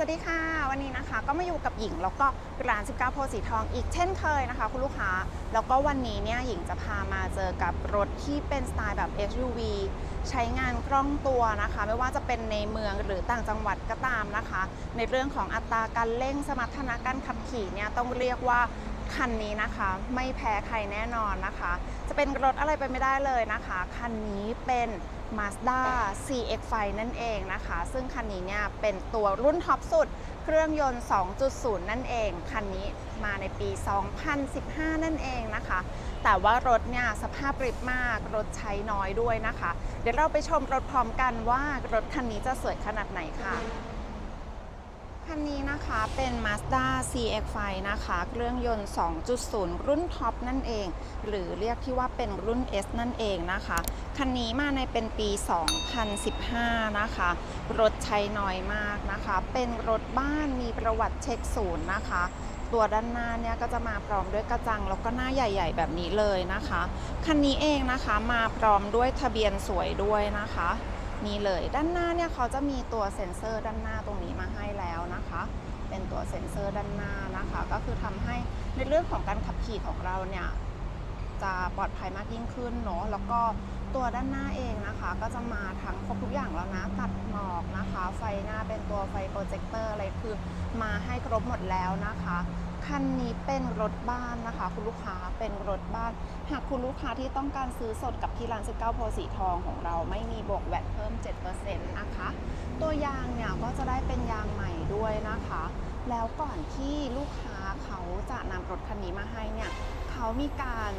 สวัสดีค่ะ วันนี้นะคะก็มาอยู่กับหญิงแล้วก็ร้าน 19 โพสีทองอีกเช่นเคยนะคะ คุณลูกค้า แล้วก็วันนี้เนี่ยหญิงจะพามาเจอกับรถที่เป็นสไตล์แบบ SUV ใช้งานคล่องตัวนะคะ ไม่ว่าจะเป็นในเมืองหรือต่างจังหวัดก็ตามนะคะ ในเรื่องของอัตราการเร่งสมรรถนะการขับขี่เนี่ยต้องเรียกว่าคันนี้นะคะไม่แพ้ใครแน่นอนนะคะ จะเป็นรถอะไรไปไม่ได้เลยนะคะคันนี้เป็น Mazda CX-5 นั่นเองนะคะ ซึ่งคันนี้เนี่ยเป็นตัวรุ่นท็อปสุด เครื่องยนต์ 2.0 นั่นเอง คันนี้มาในปี 2015 นั่นเองนะคะ แต่ว่ารถเนี่ยสภาพริบมาก รถใช้น้อยด้วยนะคะ เดี๋ยวเราไปชมรถพร้อมกันว่ารถคันนี้จะสวยขนาดไหนค่ะ คันนี้นะคะเป็น Mazda CX-5 นะคะเครื่องยนต์ 2.0 รุ่นท็อปนั่นเอง หรือเรียกที่ว่าเป็นรุ่น S นั่นเองนะคะ คันนี้มาในเป็นปี 2015 นะคะ รถใช้น้อยมากนะคะ เป็นรถบ้านมีประวัติเช็คศูนย์นะคะตัวด้านหน้าเนี่ยก็จะมาพร้อมด้วยกระจังแล้วก็หน้าใหญ่ ๆ แบบนี้เลยนะคะ คันนี้เองนะคะมาพร้อมด้วยทะเบียนสวยด้วยนะคะ นี่เลยด้านหน้าเนี่ยเขาจะมีตัวเซ็นเซอร์ด้านหน้าตรงนี้มาให้แล้วนะคะ เป็นตัวเซ็นเซอร์ด้านหน้านะคะ ก็คือทำให้ในเรื่องของการขับขี่ของเราเนี่ยจะปลอดภัยมากยิ่งขึ้นเนาะแล้วก็ ตัวด้านหน้าเองนะคะ ก็จะมาทั้งครบทุกอย่างแล้วนะตัดหมอกนะคะ ไฟหน้าเป็นตัวไฟโปรเจคเตอร์อะไรคือมาให้ครบหมดแล้วนะคะคันนี้เป็นรถบ้านนะคะ คุณลูกค้าเป็นรถบ้าน หากคุณลูกค้าที่ต้องการซื้อสดกับที่ร้าน19โพสีทองของเราไม่มีบวกแวตเพิ่ม 7%นะคะ ตัวยางเนี่ยก็จะได้เป็นยางใหม่ด้วยนะคะ แล้วก่อนที่ลูกค้าเขาจะนำรถคันนี้มาให้เนี่ยเขามีการ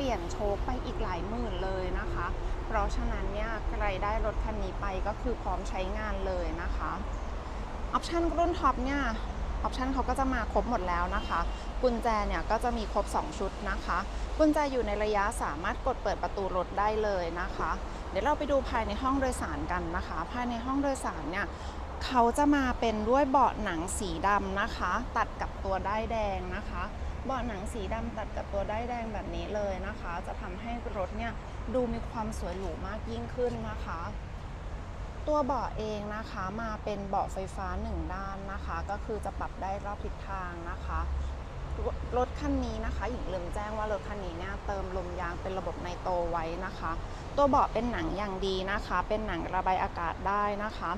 ปลี่ยนโชคไปอีกหลายหมื่นเลยนะคะ เพราะฉะนั้นเนี่ยใครได้รถคันนี้ไปก็คือพร้อมใช้งานเลยนะคะออปชันรุ่นท็อปเนี่ยออปชันเขาก็จะมาครบหมดแล้วนะคะ กุญแจเนี่ยก็จะมีครบ 2 ชุดนะคะ กุญแจอยู่ในระยะสามารถกดเปิดประตูรถได้เลยนะคะ เดี๋ยวเราไปดูภายในห้องโดยสารกันนะคะ ภายในห้องโดยสารเนี่ยเขาจะมาเป็นด้วยเบาะหนังสีดำนะคะ ตัดกับตัวได้ายแดงนะคะ เบาะหนังสีดำตัดกับตัวได้แดงแบบนี้เลยนะคะ จะทำให้รถเนี่ยดูมีความสวยหรูมากยิ่งขึ้นนะคะ ตัวเบาะเองนะคะมาเป็นเบาะไฟฟ้าหนึ่งด้านนะคะ ก็คือจะปรับได้รอบทิศทางนะคะ รถคันนี้นะคะหญิงลืมแจ้งว่ารถคันนี้เนี่ยเติมลมยางเป็นระบบไนโตรไว้นะคะ ตัวเบาะเป็นหนังอย่างดีนะคะ เป็นหนังระบายอากาศได้นะคะ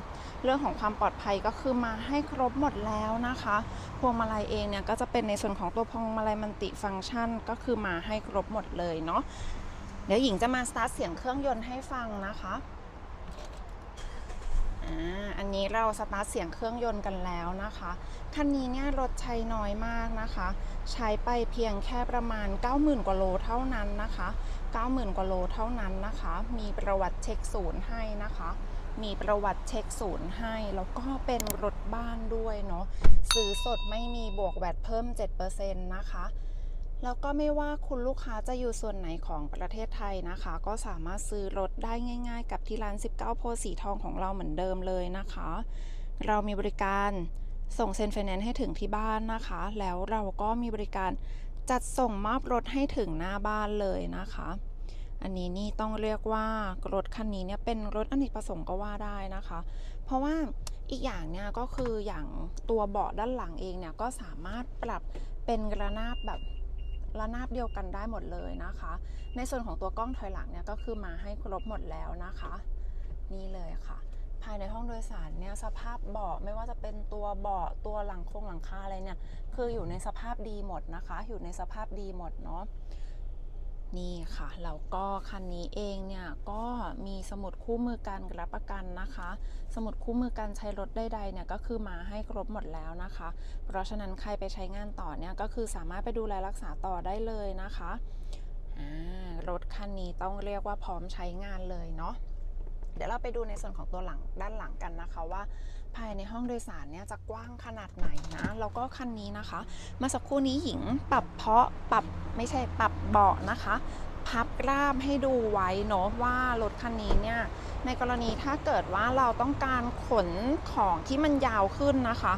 เรื่องของความปลอดภัยก็คือมาให้ครบหมดแล้วนะคะ พวงมาลัยเองเนี่ยก็จะเป็นในส่วนของตัวพวงมาลัยมันติฟังก์ชันก็คือมาให้ครบหมดเลยเนาะเดี๋ยวหญิงจะมาสตาร์ทเสียงเครื่องยนต์ให้ฟังนะคะ อันนี้เราสตาร์ทเสียงเครื่องยนต์กันแล้วนะคะ คันนี้เนี่ยรถใช้น้อยมากนะคะ ใช้ไปเพียงแค่ประมาณ 90,000 กว่าโลเท่านั้นนะคะ 90,000 กว่าโลเท่านั้นนะคะ มีประวัติเช็คศูนย์ให้นะคะ มีประวัติเช็คศูนย์ให้ แล้วก็เป็นรถบ้านด้วยเนาะ ซื้อสดไม่มีบวกแวตเพิ่ม 7%นะคะ แล้วก็ไม่ว่าคุณลูกค้าจะอยู่ส่วนไหนของประเทศไทยนะคะ ก็สามารถซื้อรถได้ง่าย ๆ กับที่ร้าน 19 โพสีทองของเราเหมือนเดิมเลยนะคะ เรามีบริการส่งเซ็นไฟแนนซ์ให้ถึงที่บ้านนะคะ แล้วเราก็มีบริการจัดส่งมอบรถให้ถึงหน้าบ้านเลยนะคะ อันนี้นี่ต้องเรียกว่ารถคันนี้เนี่ยเป็นรถอเนกประสงค์ก็ว่าได้นะคะ เพราะว่าอีกอย่างเนี่ยก็คืออย่างตัวเบาะด้านหลังเองเนี่ยก็สามารถปรับเป็นกระนาบแบบ ระนาบเดียวกันได้หมดเลยนะคะ ในส่วนของตัวกล้องถอยหลังเนี่ยก็คือมาให้ครบหมดแล้วนะคะ นี่เลยค่ะ ภายในห้องโดยสารเนี่ยสภาพเบาะไม่ว่าจะเป็นตัวเบาะตัวหลังโครงหลังคาอะไรเนี่ยคืออยู่ในสภาพดีหมดนะคะ อยู่ในสภาพดีหมดเนาะ นี่ค่ะแล้วก็คันนี้เองเนี่ยก็มีสมุดคู่มือการรับประกันนะคะ สมุดคู่มือการใช้รถใดๆเนี่ยก็คือมาให้ครบหมดแล้วนะคะ เพราะฉะนั้นใครไปใช้งานต่อเนี่ยก็คือสามารถไปดูแลรักษาต่อได้เลยนะคะรถคันนี้ต้องเรียกว่าพร้อมใช้งานเลยเนาะ เดี๋ยวเราไปดูในส่วนของตัวหลังด้านหลังกันนะคะว่า ภายในห้องโดยสารเนี่ยจะกว้างขนาดไหนนะแล้วก็คันนี้นะคะมื่อสักครู่นี้หญิงปรับเพาะปรับไม่ใช่ปรับเบาะนะคะ พับราบให้ดูไว้เนาะว่ารถคันนี้เนี่ยในกรณีถ้าเกิดว่าเราต้องการขนของที่มันยาวขึ้นนะคะ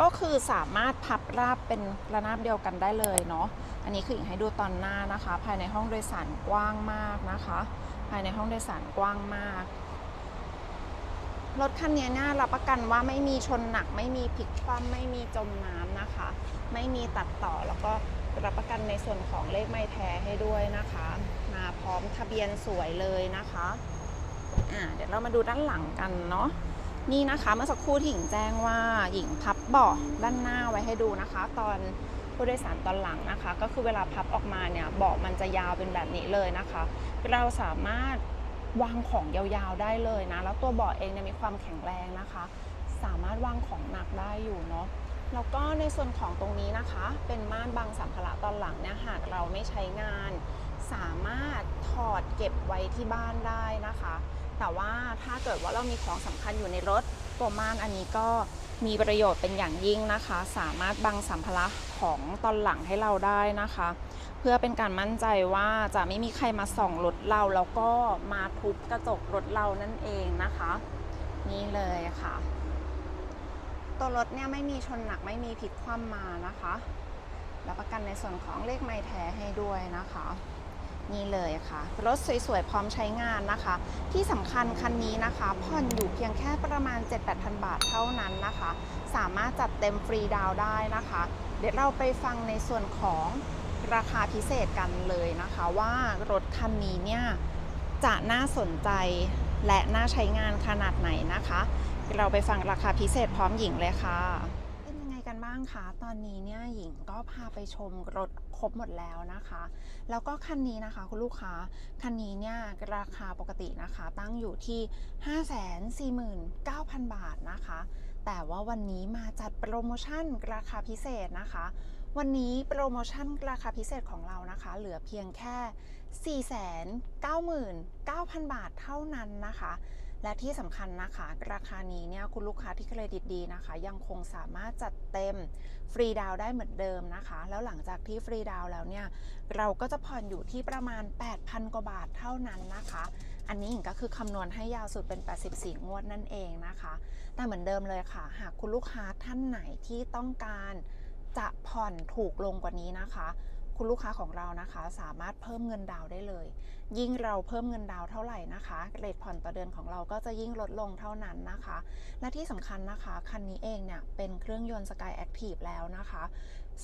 ก็คือสามารถพับราบเป็นระนาบเดียวกันได้เลยเนาะอันนี้คือหญิงให้ดูตอนหน้านะคะ ภายในห้องโดยสารกว้างมากนะคะ ภายในห้องโดยสารกว้างมาก รถคันนี้เนี่ยรับประกันว่าไม่มีชนหนัก ไม่มีพลิกคว่ำไม่มีจมน้ำนะคะ ไม่มีตัดต่อแล้วก็รับประกันในส่วนของเลขไม่แท้ให้ด้วยนะคะ มาพร้อมทะเบียนสวยเลยนะคะอ่าเดี๋ยวเรามาดูด้านหลังกันเนาะนี่นะคะเมื่อสักครู่ที่หญิงแจ้งว่าหญิงพับเบาะด้านหน้าไว้ให้ดูนะคะ ตอนผู้โดยสารตอนหลังนะคะ ก็คือเวลาพับออกมาเนี่ยเบาะมันจะยาวเป็นแบบนี้เลยนะคะเราสามารถ วางของยาวๆได้เลยนะ แล้วตัวเบาะเองเนี่ยมีความแข็งแรงนะคะ สามารถวางของหนักได้อยู่เนาะแล้วก็ในส่วนของตรงนี้นะคะ เป็นม่านบังสัมภาระตอนหลังเนี่ยหากเราไม่ใช้งาน สามารถถอดเก็บไว้ที่บ้านได้นะคะ แต่ว่าถ้าเกิดว่าเรามีของสำคัญอยู่ในรถ ตัวม่านอันนี้ก็มีประโยชน์เป็นอย่างยิ่งนะคะ สามารถบังสัมภาระของตอนหลังให้เราได้นะคะ เพื่อเป็นการมั่นใจว่าจะไม่มีใครมาส่องรถเราแล้วก็มาทุบกระจกรถเรานั่นเองนะคะ นี่เลยค่ะ ตัวรถเนี่ยไม่มีชนหนักไม่มีพลิกคว่ำมานะคะรับประกันในส่วนของเลขไม้แท้ให้ด้วยนะคะ นี่เลยค่ะ รถสวยๆ พร้อมใช้งานนะคะ ที่สำคัญคันนี้นะคะผ่อนอยู่เพียงแค่ประมาณ 7-8,000 บาทเท่านั้นนะคะ สามารถจัดเต็มฟรีดาวได้นะคะ เดี๋ยวเราไปฟังในส่วนของราคาพิเศษกันเลยนะคะ ว่ารถคันนี้เนี่ยจะน่าสนใจและน่าใช้งานขนาดไหนนะคะ เราไปฟังราคาพิเศษพร้อมหญิงเลยค่ะ กันบ้างคะ ตอนนี้เนี่ยหญิงก็พาไปชมรถครบหมดแล้วนะคะ แล้วก็คันนี้นะคะคุณลูกค้า คันนี้เนี่ยราคาปกตินะคะ ตั้งอยู่ที่ 549,000 บาทนะคะ แต่ว่าวันนี้มาจัดโปรโมชั่นราคาพิเศษนะคะ วันนี้โปรโมชั่นราคาพิเศษของเรานะคะ เหลือเพียงแค่ 499,000 บาทเท่านั้นนะคะ และที่สำคัญนะคะ ราคานี้เนี่ยคุณลูกค้าที่เครดิตดีนะคะ ยังคงสามารถจัดเต็มฟรีดาวได้เหมือนเดิมนะคะ แล้วหลังจากที่ฟรีดาวแล้วเนี่ยเราก็จะผ่อนอยู่ที่ประมาณ 8,000 กว่าบาทเท่านั้นนะคะ อันนี้หญิงก็คือคำนวณให้ยาวสุดเป็น 84 งวดนั่นเองนะคะ แต่เหมือนเดิมเลยค่ะ หากคุณลูกค้าท่านไหนที่ต้องการจะผ่อนถูกลงกว่านี้นะคะ คุณลูกค้าของเรานะคะ สามารถเพิ่มเงินดาวได้เลย ยิ่งเราเพิ่มเงินดาวเท่าไหร่นะคะเรทผ่อนต่อเดือนของเราก็จะยิ่งลดลงเท่านั้นนะคะ และที่สำคัญนะคะ คันนี้เองเนี่ยเป็นเครื่องยนต์ Sky Active แล้วนะคะ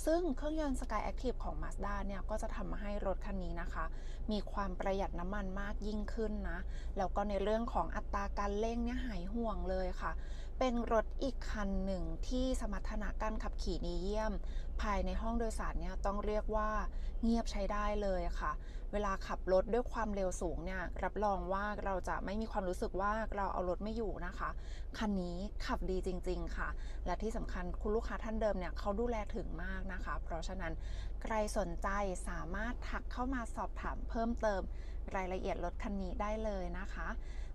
ซึ่งเครื่องยนต์ Sky Active ของ Mazda เนี่ยก็จะทำให้รถคันนี้นะคะ มีความประหยัดน้ำมันมากยิ่งขึ้นนะแล้วก็ในเรื่องของอัตราการเร่งเนี่ยหายห่วงเลยค่ะ เป็นรถอีกคันหนึ่งที่สมรรถนะการขับขี่ดีเยี่ยม ภายในห้องโดยสารเนี่ยต้องเรียกว่าเงียบใช้ได้เลยค่ะ เวลาขับรถด้วยความเร็วสูงเนี่ยรับรองว่าเราจะไม่มีความรู้สึกว่าเราเอารถไม่อยู่นะคะ คันนี้ขับดีจริง ๆ ค่ะ และที่สำคัญคุณลูกค้าท่านเดิมเนี่ยเขาดูแลถึงมากนะคะ เพราะฉะนั้นใครสนใจสามารถทักเข้ามาสอบถามเพิ่มเติมรายละเอียดรถคันนี้ได้เลยนะคะ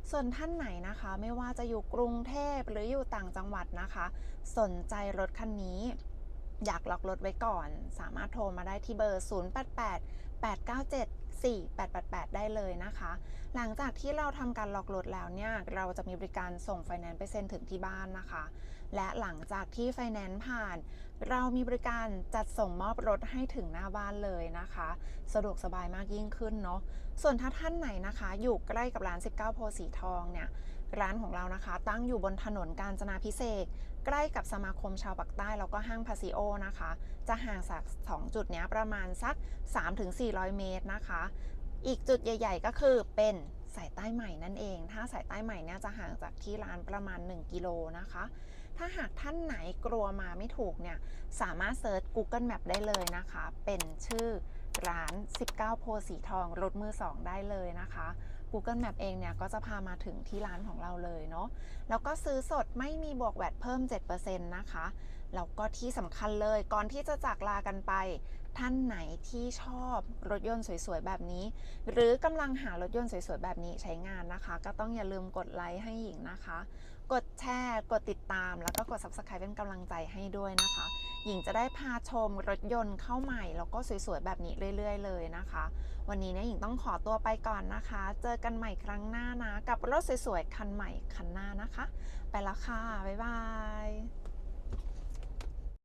ส่วนท่านไหนนะคะ ไม่ว่าจะอยู่กรุงเทพหรืออยู่ต่างจังหวัดนะคะ สนใจรถคันนี้ อยากล็อกรถไว้ก่อน สามารถโทรมาได้ที่เบอร์ 088 897 4888 ได้เลยนะคะ หลังจากที่เราทำการล็อกรถแล้วเนี่ย เราจะมีบริการส่งไฟแนนซ์ไปเซ็นถึงที่บ้านนะคะ และหลังจากที่ไฟแนนซ์ผ่าน เรามีบริการจัดส่งมอบรถให้ถึงหน้าบ้านเลยนะคะ สะดวกสบายมากยิ่งขึ้นเนาะ ส่วนถ้าท่านไหนนะคะ อยู่ใกล้กับร้าน 19 โพสีทองเนี่ย ร้านของเรานะคะ ตั้งอยู่บนถนนกาญจนาพิเศษ ใกล้กับสมาคมชาวปากใต้แล้วก็ห้างพาซิโอนะคะ จะห่างจาก2จุดนี้ประมาณสัก 3-400 เมตรนะคะ อีกจุดใหญ่ ๆ ก็คือเป็นสายใต้ใหม่นั่นเอง ถ้าสายใต้ใหม่เนี่ยจะห่างจากที่ร้านประมาณ 1 กิโลนะคะ ถ้าหากท่านไหนกลัวมาไม่ถูกเนี่ย สามารถเซิร์ช Google Map ได้เลยนะคะ เป็นชื่อร้าน 19 โพสีทองรถมือ 2 ได้เลยนะคะ Google Map เองเนี่ยก็จะพามาถึงที่ร้านของเราเลยเนาะแล้วก็ซื้อสดไม่มีบวกแวดเพิ่ม 7%นะคะแล้วก็ที่สำคัญเลยก่อนที่จะจากลากันไป ท่านไหนที่ชอบรถยนต์สวยๆ แบบนี้ หรือกำลังหารถยนต์สวยๆ แบบนี้ใช้งานนะคะ ก็ต้องอย่าลืมกดไลค์ให้หญิงนะคะ กดแชร์ กดติดตาม แล้วก็กด Subscribe เป็นกำลังใจให้ด้วยนะคะ หญิงจะได้พาชมรถยนต์เข้าใหม่ แล้วก็สวยๆ แบบนี้เรื่อย ๆ เลยนะคะ วันนี้เนี่ยหญิงต้องขอตัวไปก่อนนะคะ เจอกันใหม่ครั้งหน้านะ กับรถสวยๆ คันใหม่คันหน้านะคะ ไปแล้วค่ะ บ๊ายบาย